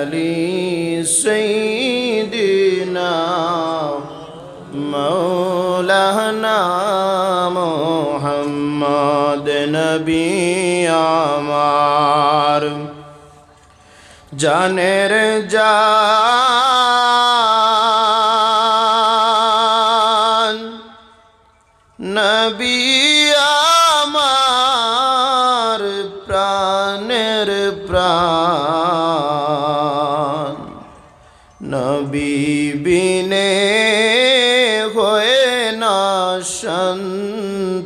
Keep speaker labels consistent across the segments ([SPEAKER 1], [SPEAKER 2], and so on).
[SPEAKER 1] آل سيدنا مولانا محمد نبي আমার জানের জান নবী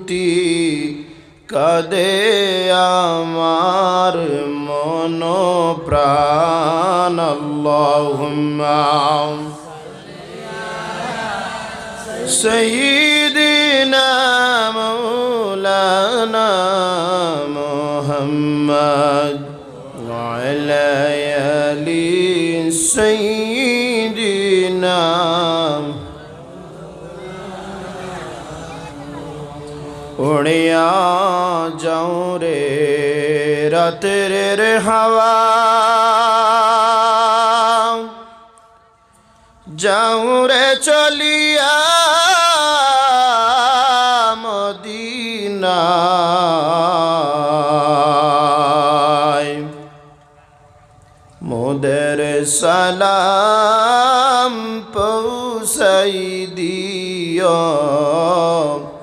[SPEAKER 1] দুটি কাদে আমার মন প্রাণ সঈদিনা মৌলানা মোহাম্মদ আলায়ালি সঈদ উড়িয়া যাও রে রাতের হাওয়া। যাও রে চলিয়া মদিনায়। মোদের সালাম পৌঁছাই দিও।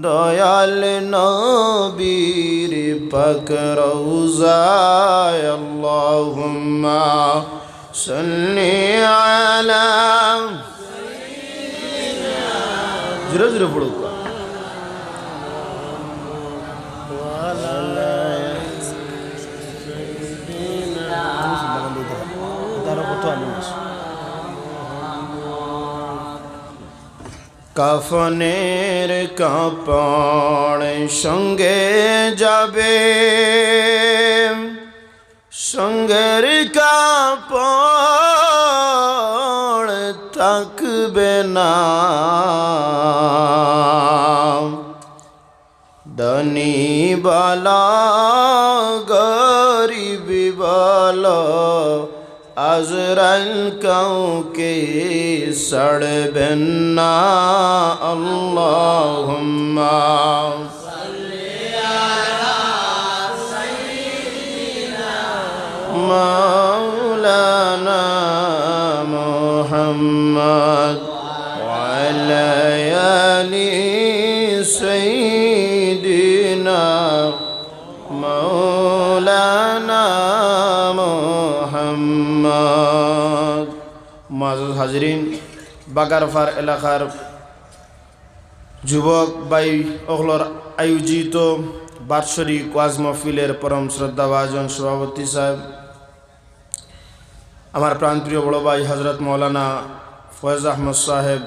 [SPEAKER 1] দয়াল নবীর পাক রওজায় আল্লাহুম্মা সাল্লি আলা জোরে জোরে পড়ো কাফনের কাপড় সঙ্গে যাবে। সঙ্গের কাপড় থাকবে না। ধনী বালা أزرل كوكي سربنا اللهم صل على سيدنا مولانا محمد وعلى آله মোহাম্মদ মাজুদ হাজরিন, বাগারফার এলাকার যুবক বাই অগলর আয়োজিত বার্ষরিক ওয়াজ মহফিলের পরম শ্রদ্ধাভাজন সভাপতি সাহেব, আমার প্রাণপ্রিয় বড় ভাই হজরত মৌলানা ফয়েজ আহমদ সাহেব,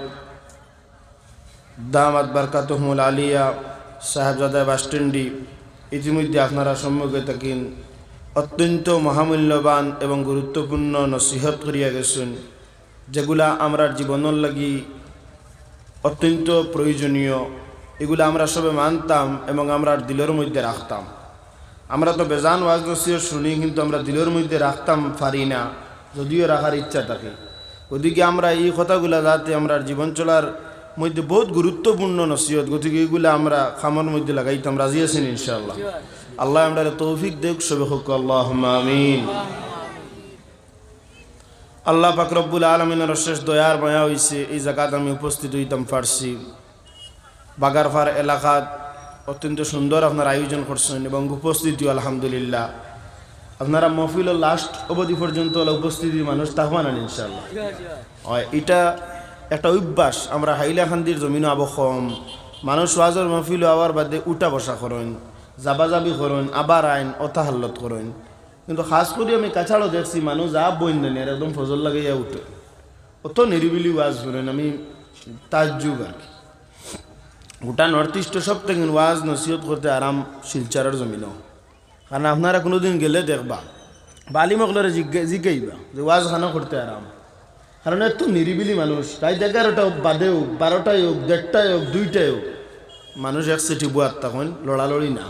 [SPEAKER 1] দামাত বারকাতহমুল আলিয়া সাহেবজাদা বাসস্ট্যান্ডি ইতিমধ্যে আপনারা সম্মুখে থাকেন। অত্যন্ত মহামূল্যবান এবং গুরুত্বপূর্ণ নসিহত করিয়া গেছেন, যেগুলা আমরা জীবনের লাগি অত্যন্ত প্রয়োজনীয়। এগুলো আমরা সবে মানতাম এবং আমরা দিলের মধ্যে রাখতাম। আমরা তো বেজান ওয়াজ নসিহত শুনি, কিন্তু আমরা দিলের মধ্যে রাখতাম পারি না, যদিও রাখার ইচ্ছা থাকে। ওদিকে আমরা এই কথাগুলা যাতে আমরা জীবন চলার মধ্যে বহুত গুরুত্বপূর্ণ নসিহত, গতিকে এইগুলো আমরা খামার মধ্যে লাগাইতাম, রাজি আছেন ইনশাআল্লাহ। আল্লাহ আমরা তৌফিক দেখ সবে হোক আল্লাহ আমিন। আল্লাহ পাক রব্বুল আলমিনের শেষ দয়ার মায়া হয়েছে এই জায়গাত আমি উপস্থিত হইতাম পারছি বাগারফার এলাকাত অত্যন্ত সুন্দর আপনার আয়োজন করছেন এবং উপস্থিতিও আলহামদুলিল্লাহ। আপনারা মহফিলের লাস্ট অবধি পর্যন্ত উপস্থিতি মানুষ তাহমান আন ইনশাল্লাহ হয়, এটা একটা অভ্যাস, আমরা হাইলাখান্দির জমিনও আবো কম। মানুষ ওয়াজর মহফিল আবার বাদে উঠা বসা করেন। জাবাজাবি করেন, আবার আইন অতাহাল্লত করেন। কিন্তু খাস করে আমি কাছাড়ও দেখছি মানুষ যা বইন দেন একদম ফজল লাগাইয়া উঠে। অত নিরিবিলি ওয়াজ করেন আমি তার যুগ আর কি। গোটা নর্থ ইস্টে সব থেকে ওয়াজ নসিহত করতে আরাম শিলচারের জমিনও কারণ আপনারা কোনোদিন গেলে দেখবা বালি মকলরে জিগাইবা যে ওয়াজ খানা করতে আরাম কারণ এত নিরিবিলি মানুষ তাই এগারোটা বাদে হোক বারোটায় হোক দেড়টায় হোক দুইটায় হোক মানুষ এক সিটি বুয়ার তখন, লড়ালড়ি না।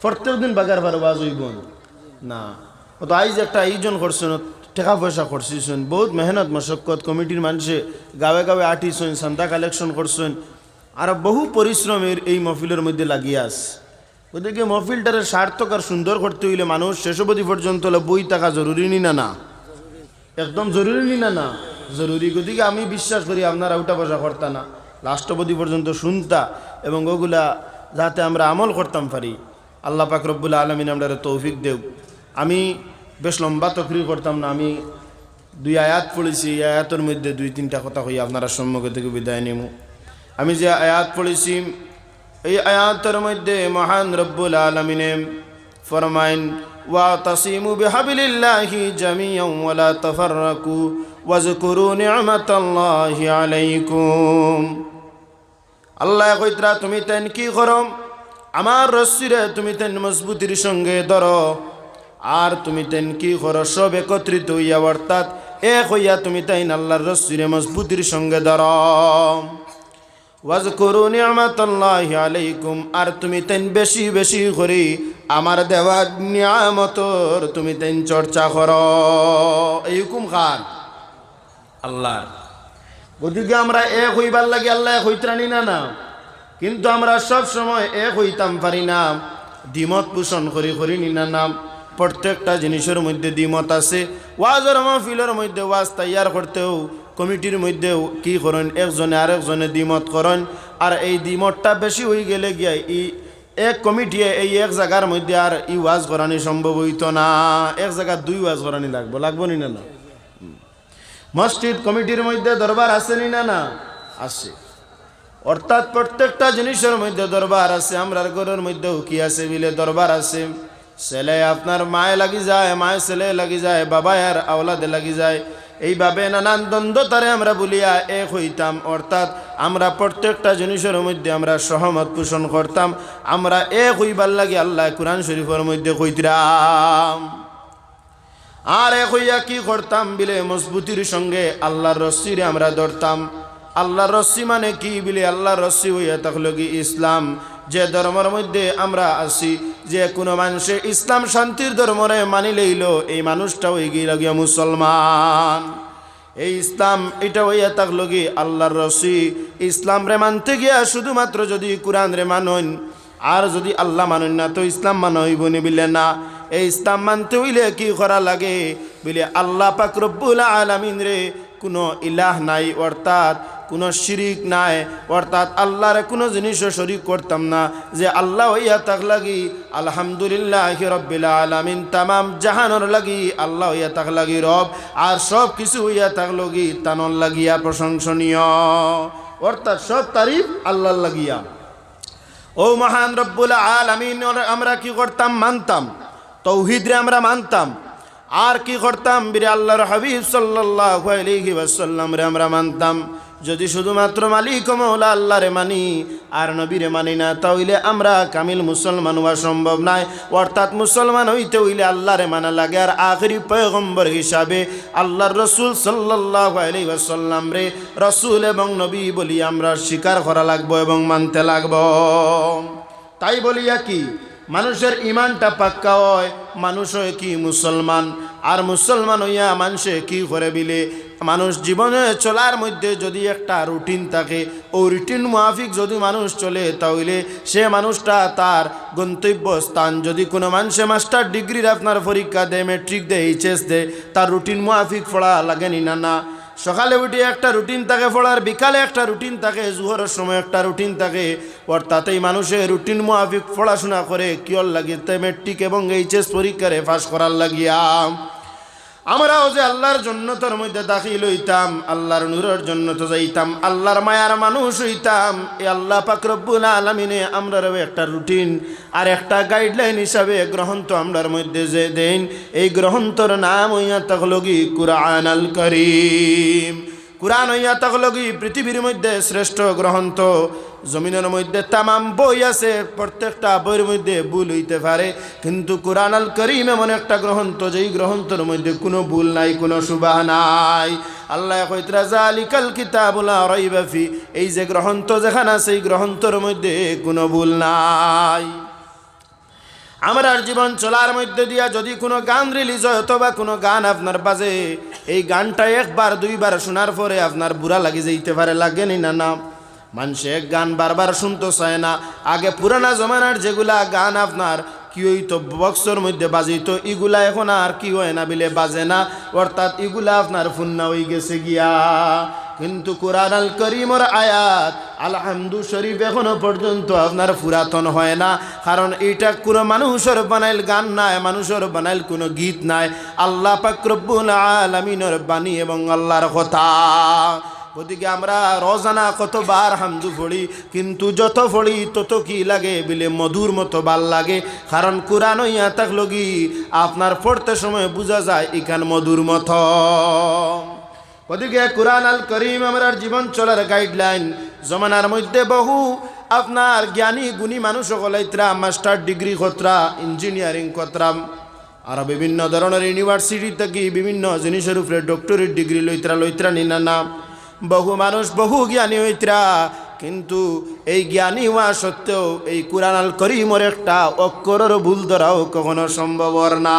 [SPEAKER 1] প্রত্যেক দিন বাগার বার ওয়াজ হইব না। তো আইজ একটা আয়োজন করছেন টাকা পয়সা করছিছেন বহুত মেহনত মশক্কত কমিটির মানুষে গাঁৱে গাঁৱে আটিছেন চান্দা কালেকশন করছেন আর বহু পরিশ্রমের এই মহফিলের মধ্যে লাগিয়ে আস গতিকে মহফিলটারে সার্থক আর সুন্দর করতে হইলে মানুষ শেষ অবধি পর্যন্ত বই থাকা জরুরি নি না না? একদম জরুরি নি না না? জরুরি গতিকে আমি বিশ্বাস করি, আপনারা উঠা পয়সা করতা না। লাস্ট অবধি পর্যন্ত শুনতা এবং ওগুলা যাতে আমরা আমল করতাম পারি আল্লাহ পাক রব্বুল আলমিন আমরা তৌফিক দেব আমি বেশ লম্বা তকরি করতাম না আমি দুই আয়াত পড়েছি এই আয়াতের মধ্যে দুই তিনটা কথা হই আপনারা সম্মুখ থেকে বিদায় নেব আমি যে আয়াত পড়েছি এই আয়াতের মধ্যে মহান রব্বুল আলমিনে ফরমাইন واعتصموا بحبل الله جميعا ولا تفرقوا واذكروا نعمة الله عليكم আল্লাহ কইতরা, তুমি তেন কি করো আমার রশ্মিরে তুমি তেন মজবুতির সঙ্গে ধরো। আর তুমি তেন কি করো? সব একত্রিত হইয়া অর্থাৎ এক হইয়া তুমি তাইন আল্লাহর রশ্মিরে মজবুতির সঙ্গে ধরো। ওয়াজকুরু নিয়ামাতাল্লাহি আলাইকুম। আর তুমি তেন বেশি বেশি করে আমার দেওয়া নিয়ামতর তুমি তেন চর্চা করো। এই হুকুম খান আল্লাহর। গতিকে আমরা এক হইবার লাগে আল্লাহ এক হইত্রানি না না। কিন্তু আমরা সব সময় এক হইতাম পারি না। দ্বিমত পোষণ করি করি নি নাম প্রত্যেকটা জিনিসের মধ্যে দ্বিমত আছে। ওয়াজের মাহফিলের মধ্যে ওয়াজ তৈয়ার করতেও, কমিটির মধ্যেও কি করেন? একজনে আরেকজনে দ্বিমত করেন। আর এই দ্বিমতটা বেশি হয়ে গেলে গিয়া ই এক কমিটি এই এক জায়গার মধ্যে আর ই ওয়াজ করানি সম্ভব হইতো না। এক জায়গার দুই ওয়াজ করানি লাগবো। লাগবো না না? মসজিদ কমিটির মধ্যে দরবার আসেনি না না? আছে অর্থাৎ প্রত্যেকটা জিনিসের মধ্যে দরবার আছে, আমরার ঘরের মধ্যেও কি আছে বিলে দরবার আছে। ছেলে আপনার মায়ে লাগি যায় মায়ে ছেলে লাগি যায় বাবা আর আওলাদে লাগি যায়। এইভাবে নানান দ্বন্দ্বতারে আমরা বলিয়া এক হইতাম। অর্থাৎ আমরা প্রত্যেকটা জিনিসের মধ্যে আমরা সহমত পোষণ করতাম। আমরা এক হইবার লাগে আল্লাহ কোরআন শরীফের মধ্যে কইতরাম। আর এক হইয়া কি করতাম বিলে মজবুতির সঙ্গে আল্লাহর রশ্মিরে আমরা ধরতাম। আল্লাহর রশ্মি মানে কি বিলে আল্লাহর রশ্মি হইয়া থাকল কি ইসলাম। যে ধর্মের মধ্যে আমরা আছি, যে কোনো মানুষে ইসলাম শান্তির ধর্মরে মানি লইল, এই মানুষটা হয়ে গিয়ে লাগিয়া মুসলমান। এই ইসলাম, এটা হইয়া থাকল কি আল্লাহর রসি ইসলাম রে মানতে গিয়া শুধুমাত্র যদি কোরআন রে মানন, আর যদি আল্লাহ মানুন না, তো ইসলাম মান হইব নি না। এই ইসলাম মানতে হইলে কি করা লাগে? বিলে আল্লাহ পাক আলামিন রে, কোনো ইলাহ নাই, অর্থাৎ কোনো শিরিক নাই, অর্থাৎ আল্লাহরে কোনো জিনিসও শরিক করতাম না। যে আল্লাহ হইয়া তাক লাগি, আলহামদুলিল্লাহ রব্বিল আলামিন, তামাম জাহানোর লাগি আল্লাহ হইয়া তাক লাগি রব, আর সব কিছু হইয়া তাক লগি তানর লাগিয়া প্রশংসনীয়। অর্থাৎ সব তারিফ আল্লাহর লাগিয়া। ও মহান রব্বুল আলামিন, আমরা কি করতাম, মানতাম? তৌহিদরে আমরা মানতাম। আর কি করতাম? বিরে আল্লাহর হাবিব আলাইহি ওয়াসাল্লাম রে আমরা মানতাম। যদি শুধুমাত্র মালিক মৌলা আল্লাহরে মানি, আর নবীরে মানি না, তাহলে আমরা কামিল মুসলমান হওয়া সম্ভব নাই। অর্থাৎ মুসলমান হইতে হইলে আল্লাহরে মানা লাগে। আর আখরি পয়গম্বর হিসাবে আল্লাহর রসুল ওয়াসাল্লাম রে রসুল এবং নবী বলি আমরা স্বীকার করা লাগবো এবং মানতে লাগবো। তাই বলিয়া কি? মানুষের ইমানটা পাক্কা হয়, মানুষ হয় কি মুসলমান? আর মুসলমান হইয়া মানুষে কি করে বিলে? মানুষ জীবনে চলার মধ্যে যদি একটা রুটিন থাকে, ও রুটিন মুআফিক যদি মানুষ চলে, তাহলে সে মানুষটা তার গন্তব্য স্থান যদি কোনো মানুষে মাস্টার ডিগ্রির আপনার পরীক্ষা দেয় মেট্রিক দেয় এইচএস দেয়, তার রুটিন মুআফিক পড়া লাগেনি না না। সকালে উঠে একটা রুটিন থাকে পড়ার বিকালে একটা রুটিন থাকে, জুহরের সময় একটা রুটিন থাকে। ওর তাতেই মানুষের রুটিন মোয়াফিক পড়াশোনা করে, কিয়র লাগে মেট্রিক এবং এইচএস পরীক্ষারে পাশ করার লাগিয়া। আমরাও যে আল্লাহর জন্য তোর মধ্যে দাখিল হইতাম, আল্লাহর নূরের জন্য তো যাইতাম, আল্লাহর মায়ার মানুষ হইতাম, এ আল্লাহ পাকরব্বুল আলমিনে আমরা একটা রুটিন আর একটা গাইডলাইন হিসাবে গ্রহন্ত আমরার মধ্যে যে দেন এই গ্রহন্তর নাম হইয়া তখলগি কুরআন আল করিম। কুরআন হইয়া তখলগি পৃথিবীর মধ্যে শ্রেষ্ঠ গ্রন্থ জমিনের মধ্যে তামাম বই আছে, প্রত্যেকটা বইয়ের মধ্যে ভুল হইতে পারে। কিন্তু কোরআন আল করিম এমন একটা গ্রন্থ যেই গ্রন্থের মধ্যে কোনো ভুল নাই, কোনো সুবাহ নাই। আল্লাহ কইতরা জালিকাল কিতাবুলা রাইবাফি এই যে গ্রন্থ যেখানে আছে এই গ্রন্থর মধ্যে কোনো ভুল নাই। আমার আর জীবন চলার মধ্যে দিয়া যদি কোনো গান রিলিজ হয় অথবা কোনো গান আপনার বাজে, এই গানটা একবার, দুইবার শোনার পরে আপনার বুড়া লাগে যেতে পারে, লাগেনি না না? মানুষে এক গান বারবার শুনতে চায় না। আগে পুরানা জমানার যেগুলা গান আপনার, কি হইতো, বক্সর মধ্যে বাজিত ইগুলা এখন আর কি হয় না, বিলে বাজে না। অর্থাৎ ইগুলা আপনার ফুন্না হয়ে গেছে গিয়া। কিন্তু কোরআন আল করিমর আয়াত আলহামদু শরীফ এখনও পর্যন্ত আপনার পুরাতন হয় না। কারণ এটা কোনো মানুষের বানাইল গান নাই, মানুষের বানাইল কোনো গীত নাই। আল্লাহ পাকরব্বুল আলমিনের বাণী এবং আল্লাহর কথা। গতিকে আমরা রোজানা কতবার হামদু ফড়ি কিন্তু যত ফড়ি তত কি লাগে বিলে মধুর মতো ভালো লাগে। কারণ কোরআন ইয়া থাকল আপনার পড়তে সময় বোঝা যায় ইখান মধুর মতো। ওদিকে কোরআন আল করিম আমার জীবন চলার গাইডলাইন জমানার মধ্যে বহু আপনার জ্ঞানী, গুণী মানুষ সকলাইত্রা মাস্টার ডিগ্রি কতরা ইঞ্জিনিয়ারিং কতরাম আর বিভিন্ন ধরনের ইউনিভার্সিটি থেকে বিভিন্ন জিনিসের উপরে ডক্টরেট ডিগ্রি লইত্রা লইত্রা নিনা নাম বহু মানুষ, বহু জ্ঞানী হইত্রা কিন্তু এই জ্ঞানী হওয়া সত্ত্বেও এই কোরআন আল করিমর একটা অক্ষরের ভুল ধরাও কখনো সম্ভব না।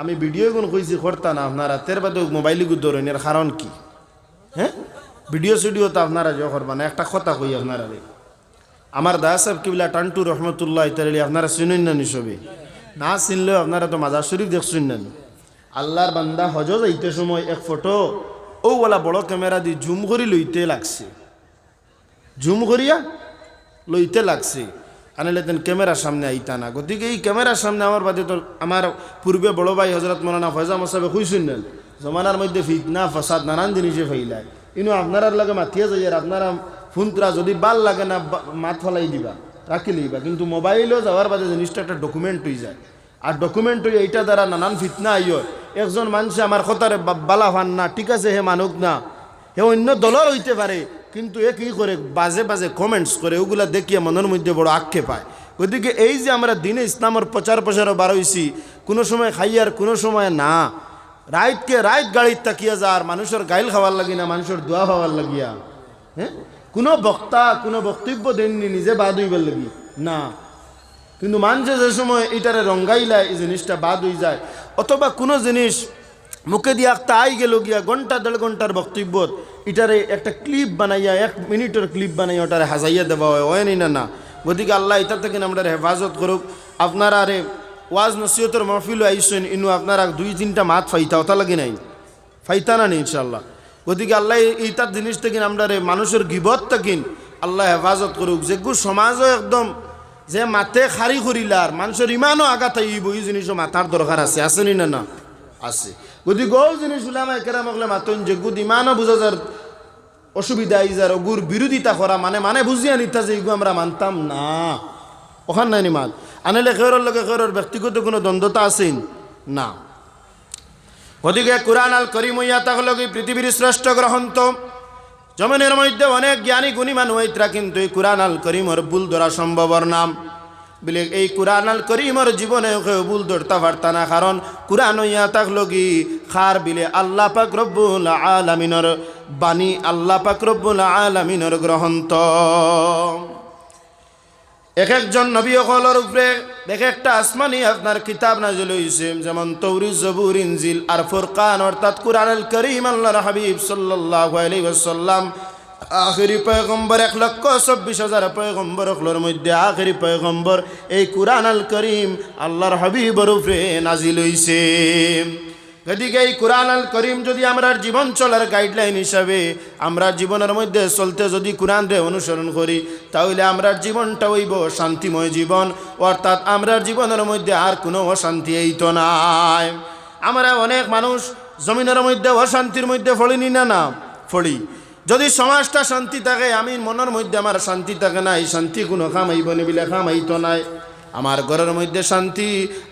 [SPEAKER 1] আমি ভিডিও কোন কইছি, করতা না আপনারা। তের বাদে মোবাইল ধরেনের কারণ কি? হ্যাঁ? ভিডিও সিডিও তো আপনারা যে করবা না, একটা কথা কই আপনারা। আমার দা সাহেব কিবলা টান্টু রহমতুল্লাহ ইতালি আপনারা শুনেন না নিসবে না চিনলেও আপনারা তো মাজার শরীফ দেখছেন না আল্লাহর বান্দা হজ যাইতে সময় এক ফটো, ও বলা বড় ক্যামেরা দি জুম করি লইতে লাগছে। জুম করিয়া লইতে লাগছে। আনিলে তেন ক্যামেরার সামনে আইতা না। গতিকে এই ক্যামেরার সামনে আমার বাদে তো আমার পূর্বে বড় ভাই হজরত মৌলানা ফয়জা মসাবে খুঁজছেন নেন। জমানার মধ্যে ফিতনা, ফসাদ, নানান জিনিসে ফেইলায়। ইনো আপনার লাগে মাথিয়া যাই আর আপনারা ফোনতরা যদি বাল লাগে না মাত ফলাই দিবা, রাখি লইবা। কিন্তু মোবাইলও যাওয়ার বাদে জিনিসটা একটা ডকুমেন্ট হয়ে যায়। আর ডকুমেন্ট হয়ে এইটা দ্বারা নানান ফিতনা আইয়। একজন মানুষ আমার কথারে বালা ফান না, ঠিক আছে, হে মানুক না। হে অন্য দলের হইতে পারে কিন্তু এ কি করে, বাজে বাজে কমেন্টস করে, ওগুলা দেখিয়ে মনের মধ্যে বড় আক্ষেপ পায় গতিকে এই যে আমরা দিনে ইসলামের প্রচার প্রসারও বার হইছি কোনো সময় খাই আর কোনো সময় না। রাইতকে রাইত গাড়িত তাকিয়া আর মানুষের গাইল খাওয়ার লাগি না, মানুষের দোয়া খাওয়ার লাগিয়া। হ্যাঁ কোনো বক্তা, কোনো বক্তব্য দেননি, নিজে বাদ হইবার লাগি। না। কিন্তু মানুষে যে সময় এটারে রঙ্গাইলায় এই জিনিসটা বাদ হয়ে যায়। অথবা কোনো জিনিস মুখে দিয়ে একটা আই গেল গিয়া ঘণ্টা দেড় ঘণ্টার বক্তব্য এটারে একটা ক্লিপ বানাইয়া, এক মিনিটের ক্লিপ বানাইয়া ওটারে হাজাইয়া দেওয়া হয় হয়নি না না গতিকে আল্লাহ এটা থেকে আমরা হেফাজত করুক। আপনারা আরে ওয়াজ নসিহতের মহফিল আইসেন ইনু আপনারা দুই তিনটা মাত ফাইতা ওটা লাগে নাই? ফাইতা না নেই ইনশাল্লাহ গতিকে আল্লাহ এইটার জিনিস থেকে আমরা রে মানুষের গিবত থাকিন আল্লাহ হেফাজত করুক। যেগু সমাজও একদম যে মাতে খারি করিলার, মানুষের ইমানও আঘাত আইব, এই জিনিসও মাথার দরকার আছে। আসেনি না না? আছে। গতিকে ও জিনিস উলামা একেরা মগলে মাতন যে গুদ ইমানও বুঝা যার অসুবিধা আই যার গুর বিরোধিতা করা মানে মানে বুঝিয়া নিতা যে এগু আমরা মানতাম না। ওখান নাই নি মাত আনিলে খেরর লগে খেরর ব্যক্তিগত কোনো দ্বন্দ্বতা আছেন? না। গতিকে কোরআন আল করিম তাহলে কি পৃথিবীর শ্রেষ্ঠ গ্রহন্ত। জমিনের মধ্যে অনেক জ্ঞানী গুণী মানুষ কিন্তু এই কোরআন আল করিমর ভুল ধরা সম্ভবর নাম। বলে এই কোরআন আল করিমর জীবনে ভুল ধরতে পারত না, কারণ কোরআন হইয়া থাকল কি খার বিলে আল্লাহ পাক রব্বুল আলামিনর বাণী আল্লাহ পাক রব্বুল আলামিনর গ্রহন্ত এক একজন নবী অকলের উপরে এক একটা আসমানি আপনার কিতাব নাজিল হইছে, যেমন তৌরি, জবুর, ইনজিল আর ফুরকান, অর্থাৎ কুরআনুল করিম, আল্লাহর হাবিব সাল্লাল্লাহু আলাইহি ওয়াসাল্লাম। আখেরি পয়গম্বর এক লক্ষ চব্বিশ হাজার পয়গম্বর অকলের মধ্যে আখেরি পয়গম্বর। এই কুরআন আল করিম আল্লাহর হাবিবর উপরে নাজিল হইছে। গতিকে এই কোরআন আল করিম যদি আমরা জীবন চলার গাইডলাইন হিসাবে আমরা জীবনের মধ্যে চলতে যদি কোরআন রে অনুসরণ করি, তাহলে আমরার জীবনটা হইব শান্তিময় জীবন। অর্থাৎ আমরার জীবনের মধ্যে আর কোনো অশান্তি তো নাই। আমরা অনেক মানুষ জমিনের মধ্যে অশান্তির মধ্যে ফলিনি না না? ফলি। যদি সমাজটা শান্তি থাকে, আমি মনের মধ্যে আমার শান্তি থাকে না, এই শান্তি কোনো খামাইব নিবিলে খামাইতো নাই আমার ঘরের মধ্যে শান্তি,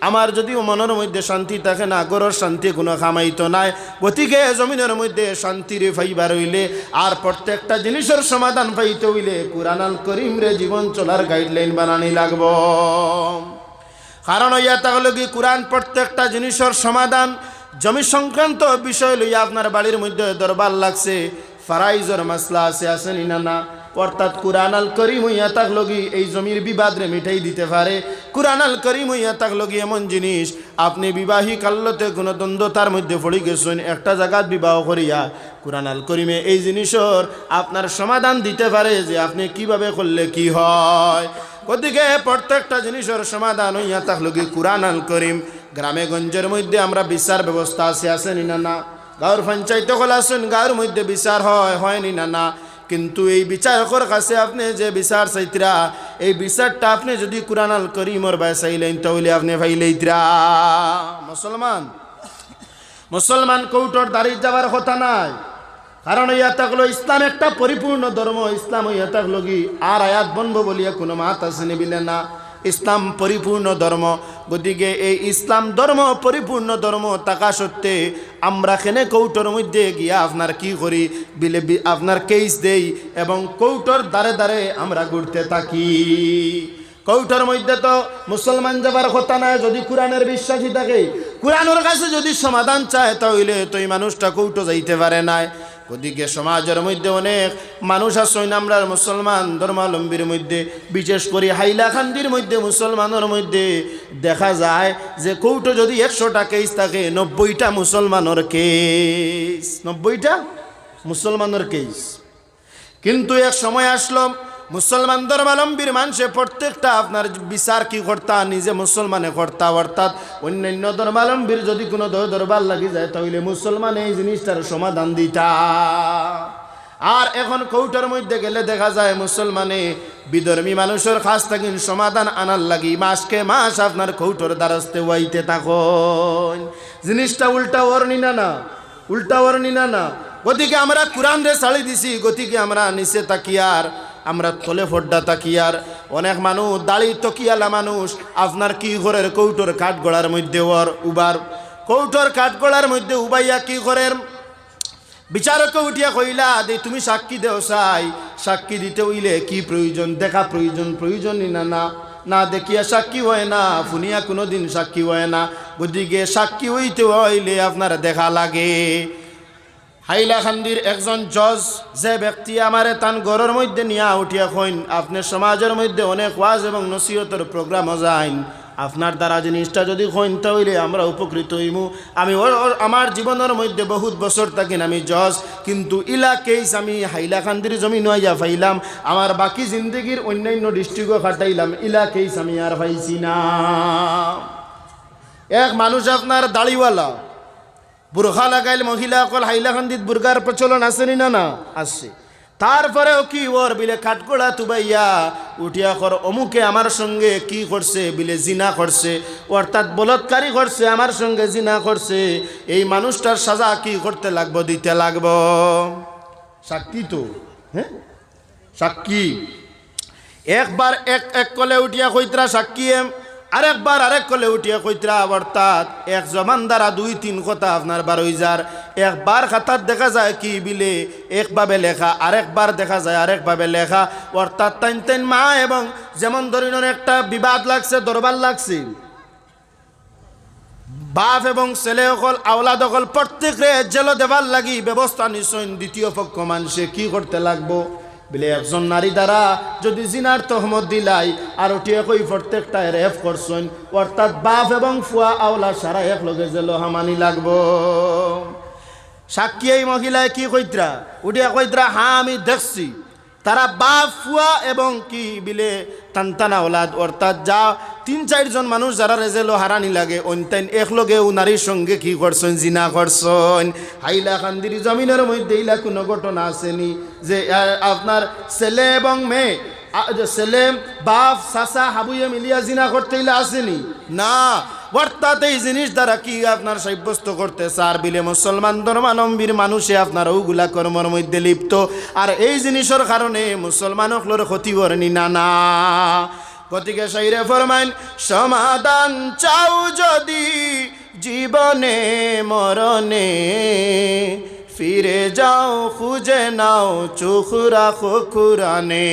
[SPEAKER 1] আমার যদি মনের মধ্যে শান্তি থাকে না, ঘরের শান্তি কোনো খামাইতো নাই গতিকে জমিনের মধ্যে শান্তির ফাইবার হইলে আর প্রত্যেকটা জিনিসের সমাধান পাইতে হইলে কুরানাল করিম রে জীবন চলার গাইডলাইন বানানি লাগব। কারণ ইয়া তাহলে কি কোরআন প্রত্যেকটা জিনিসের সমাধান, জমি সংক্রান্ত বিষয় লইয়া আপনার বাড়ির মধ্যে দরবার লাগছে। ফারাইজর মাসলা আছে আসেনি না না অর্থাৎ কুরআন আল করিম হইয়া তাক লগি এই জমির বিবাদ রে মিঠাই দিতে পারে। কুরআন আল করিম হইয়া তাক লগি এমন জিনিস, আপনি বিবাহী কাল্যতে কোনো দ্বন্দ্বতার মধ্যে পড়ে গেছেন, একটা জায়গাত বিবাহ করিয়া। কুরআন আল করিমে এই জিনিসের আপনার সমাধান দিতে পারে যে আপনি কীভাবে করলে কি হয়। ওদিকে প্রত্যেকটা জিনিসের সমাধান হইয়া থাকল কি কুরআন আল করিম। গ্রামে গঞ্জের মধ্যে আমরা বিচার ব্যবস্থা আছে আসেনি না না? গাঁর পঞ্চায়েত হল আসেন গাঁর মধ্যে বিচার হয়, হয়নি না না কিন্তু এই বিচারকর কাছে আপনি যে বিচার চাইতরা এই বিচারটা আপনি যদি কুরআন আল করিমর বাই চাইলেন, তাহলে আপনি ফাইলেইতরা মুসলমান মুসলমান কৌটোর দাঁড়িয়ে যাওয়ার কথা নাই। কারণ ইয়া থাকল ইসলাম একটা পরিপূর্ণ ধর্ম ইসলাম ইয়া থাকল কি আর আয়াত বনবো বলিয়া কোনো মাত আছে নিবিলে না। ইসলাম পরিপূর্ণ ধর্ম। গতিকে এই ইসলাম ধর্ম, পরিপূর্ণ ধর্ম থাকা সত্ত্বে আমরা খেনে কৌটোর মধ্যে গিয়া আপনার কি করি? বিলে আপনার কেস দেই এবং কৌটোর দ্বারে দ্বারে আমরা ঘুরতে থাকি। কৌটার মধ্যে তো মুসলমান যাবার কথা নাই, যদি কোরআনের বিশ্বাসী থাকে। কোরআনের কাছে যদি সমাধান চায়, তাহলে তো এই মানুষটা কৌটো যাইতে পারে নাই। ওদিকে সমাজের মধ্যে অনেক মানুষ আসইন আমরা মুসলমান ধর্মাবলম্বীর মধ্যে, বিশেষ করে হাইলাকান্দির মধ্যে, মুসলমানের মধ্যে। দেখা যায় যে কৌটো যদি একশোটা কেস থাকে, নব্বইটা মুসলমানের কেস নব্বইটা মুসলমানের কেস কিন্তু এক সময় আসলো মুসলমান ধর্মাবলম্বীর মানুষে প্রত্যেকটা আপনার বিচার কি কর্তা, নিজে মুসলমানে কর্তা, অর্থাৎ অন্যান্য ধর্মাবলম্বীর যদি কোনো দর- দরবার লাগি যায়, তাহলে মুসলমান এই জিনিসটার সমাধান দিতা। আর এখন কৌটার মধ্যে গেলে দেখা যায় মুসলমানে বিধর্মী মানুষের কাছ থেকে সমাধান আনার লাগি, মাসকে মাস আপনার কৌটোর দ্বারস্থে ওয়াইতে থাকুন। জিনিসটা উল্টা ওরনি না না, উল্টা ওরনি না না। গতিকে আমরা কোরআন রে ছাড়ি দিছি, গতিকে আমরা নিচে তাকিয়ার আমরা তলে ফড্ডা তাকিয়ার অনেক মানুষ, দাড়ি তকিয়ালা মানুষ, আপনার কি ঘরের কৌটোর কাঠ গড়ার মধ্যে ওর উবার? কৌটোর কাঠ গড়ার মধ্যে উবাইয়া কি ঘরের? বিচারকে উঠিয়া কইলা দে তুমি সাক্ষী দেও চাই সাক্ষী দিতে হইলে কি প্রয়োজন? দেখা প্রয়োজন, প্রয়োজনই না না না দেখিয়া সাক্ষী হয় না ফুনিয়া কোনো দিন সাক্ষী হয় না। গতিকে সাক্ষী হইতে হইলে আপনার দেখা লাগে। হাইলাখান্দির একজন জজ যে ব্যক্তি আমারে তান ঘরের মধ্যে নিয়া উঠিয়া কইন, আপনার সমাজের মধ্যে অনেক ওয়াজ এবং নসিহতের প্রোগ্রামও যাইন। আপনার দ্বারা জিনিসটা যদি কইন তাহলে আমরা উপকৃত হইমু। আমি আমার জীবনের মধ্যে বহুত বছর থাকিন আমি জজ, কিন্তু ইলা কেস আমি হাইলাকান্দির জমি নইয়া পাইলাম। আমার বাকি জিন্দগির অন্যান্য ডিস্ট্রিক্টও খাটাইলাম, ইলা কেস আমি আর পাইছি না। এক মানুষ আপনার দাড়িওয়ালা বুরখা লাগাইল মহিলা অকল হাইলাকান্দিত বুর্গার প্রচলন আসেনি না না আসছে তারপরেও কি ওর বিলে কাঠগোড়া তুবাইয়া উঠিয়া কর, অমুকে আমার সঙ্গে কি করছে? বিলে জিনা করছে। অর্থাৎ বলৎকারী করছে, আমার সঙ্গে জিনা করছে। এই মানুষটার সাজা কি করতে লাগবো, দিতে লাগবো? সাক্ষী তো হ্যাঁ সাক্ষী। একবার এক এক কলে উঠিয়া কইতরা সাক্ষী এম আরেকবার আরেক কলে উঠিয়া কইতরা অর্থাৎ এক জমান দ্বারা দুই তিন কথা আপনার বারোই যার। একবার খাতার দেখা যায় কি বিলে, একভাবে লেখা, আরেকবার দেখা যায় আরেকভাবে লেখা। অর্থাৎ তাইন তাইন মা এবং যেমন ধরনের একটা বিবাদ লাগছে, দরবার লাগছে। বাপ এবং ছেলে অকল, আওলাদ অকল, প্রত্যেকরে জেল দেবার লাগি, ব্যবস্থা নিশ্চয় দ্বিতীয় পক্ষ মানুষে কি করতে লাগবো? বলে একজন নারী দ্বারা যদি জিনার তহমত দিলাই, আর উঠিয়ে কই প্রত্যেকটায় রেফ করছেন, অর্থাৎ বাপ এবং ফুয়া আওলা সারা এক লগে যে লোহামানি লাগবো। সাক্ষী এই মহিলায় কি কইত্রা? উঠিয়া কইত্রা হ্যাঁ আমি দেখছি। তারা বাপ, ফুয়া এবং কি বিলে তান্তানা ওলাদ। অর্থাৎ যা তিন চারজন মানুষ যারা রেজেলো হারানি লাগে অন্যান্য একলগে ও নারীর সঙ্গে কি করছেন, জিনা করছেন? হাইলা খান্দির জমিনের মধ্যে ইলা কোনো ঘটনা আসেনি যে আপনার ছেলে এবং মেয়ে ছেলে, বাপ, চাচা, হাবুয়ে মিলিয়া জিনা করতে আসেনি? না। অর্থাৎ এই জিনিস দ্বারা কি আপনার সাব্যস্ত করতে চার বিলে মুসলমান ধর্মালম্বীর মানুষে আপনার ওগুলা কর্মর মধ্যে লিপ্ত? আর এই জিনিসের কারণে মুসলমান হকলোর ক্ষতি করেনি, না না। গতিকে সাইরে ফরমাইন সমাধান চাও যদি জীবনে মরণে। ফিরে যাও, খুঁজে নাও, চোখ রাখো কুরানে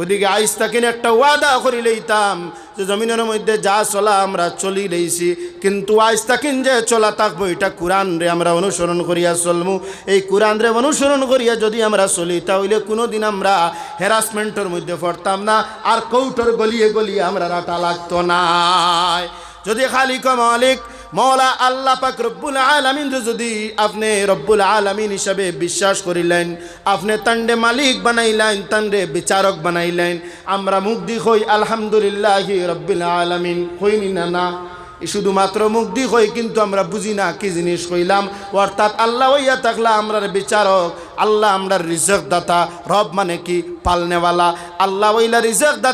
[SPEAKER 1] ওদিকে আইস তাকিন একটা ওয়াদা করি লইতাম যে জমিনের মধ্যে যা চলা আমরা চলি লইছি। কিন্তু আইস তাকিন যে চলা থাকব, এটা কোরআন রে আমরা অনুসরণ করিয়া চলমু। এই কোরআন রে অনুসরণ করিয়া যদি আমরা চলি, তাহলে কোনোদিন আমরা হ্যারাসমেন্টের মধ্যে পড়তাম না, আর কৌটোর গলিয়ে গলিয়ে আমরা রাটা লাগতো না যদি খালি মালিক মৌলা আল্লাহ পাক রব্বুল আলামিন যদি আপনি রব্বুল আলামিন হিসাবে বিশ্বাস করিলেন, আপনি তান্ডে মালিক বানাইলেন তান্ডে বিচারক বানাইলেন, আমরা মুগ্ধি হই, আলহামদুলিল্লাহ রব্বুল আলামিন। হইনি না না। শুধুমাত্র মুগ্ধি হই, কিন্তু আমরা বুঝি না কি জিনিস কইলাম অর্থাৎ আল্লাহ হইয়া থাকলা আমরার বিচারক, আল্লাহ আমরার রিজক দাতা রব মানে কি? পালনেওয়ালা। আল্লাহ ওইলা রিজক দাতা